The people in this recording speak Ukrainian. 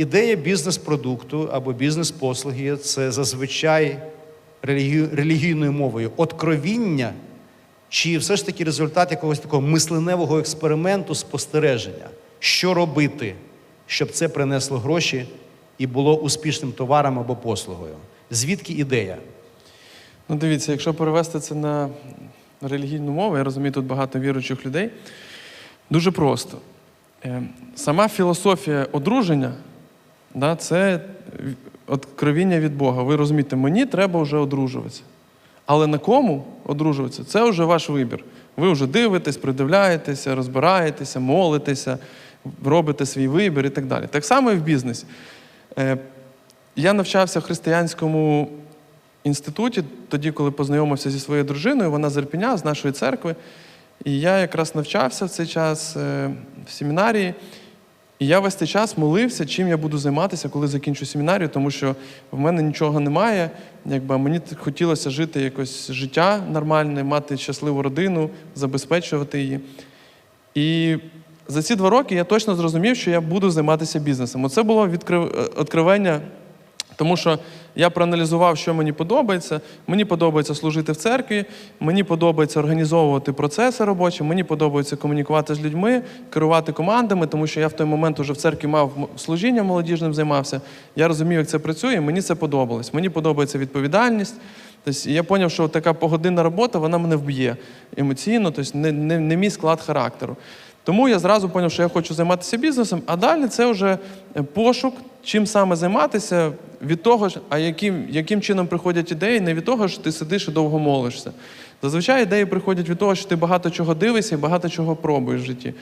Ідея бізнес-продукту або бізнес-послуги це зазвичай релігійною мовою откровіння, чи все ж таки результат якогось такого мисленевого експерименту спостереження, що робити, щоб це принесло гроші і було успішним товаром або послугою. Звідки ідея? Ну, дивіться, якщо перевести це на релігійну мову, я розумію, тут багато віруючих людей. Дуже просто. Е, Сама філософія одруження да, це откровіння від Бога. Ви розумієте, мені треба вже одружуватися. Але на кому одружуватися, це вже ваш вибір. Ви вже дивитесь, придивляєтеся, розбираєтеся, молитеся, робите свій вибір і так далі. Так само і в бізнесі. Е, Я навчався в християнському інституті, тоді, коли познайомився зі своєю дружиною, вона з Ірпеня, з нашої церкви. І я якраз навчався в цей час е, в семінарії. І я весь цей час молився, чим я буду займатися, коли закінчу семінарію, тому що в мене нічого немає. Якби мені хотілося жити якось життя нормальне, мати щасливу родину, забезпечувати її. І за ці два роки я точно зрозумів, що я буду займатися бізнесом. Оце було відкрив... е, відкривання тому що я проаналізував, що мені подобається. Мені подобається служити в церкві, мені подобається організовувати процеси робочі, мені подобається комунікувати з людьми, керувати командами, тому що я в той момент уже в церкві мав служіння молодіжним займався. Я розумів, як це працює, мені це подобалось. Мені подобається відповідальність. Тобто я зрозумів, що така погодинна робота вона мене вб'є емоційно, тобто не, не, не мій склад характеру. Тому я зразу зрозумів, що я хочу займатися бізнесом, а далі це вже е, пошук, чим саме займатися, від того, а яким, яким чином приходять ідеї, не від того, що ти сидиш і довго молишся. Зазвичай ідеї приходять від того, що ти багато чого дивишся і багато чого пробуєш в житті.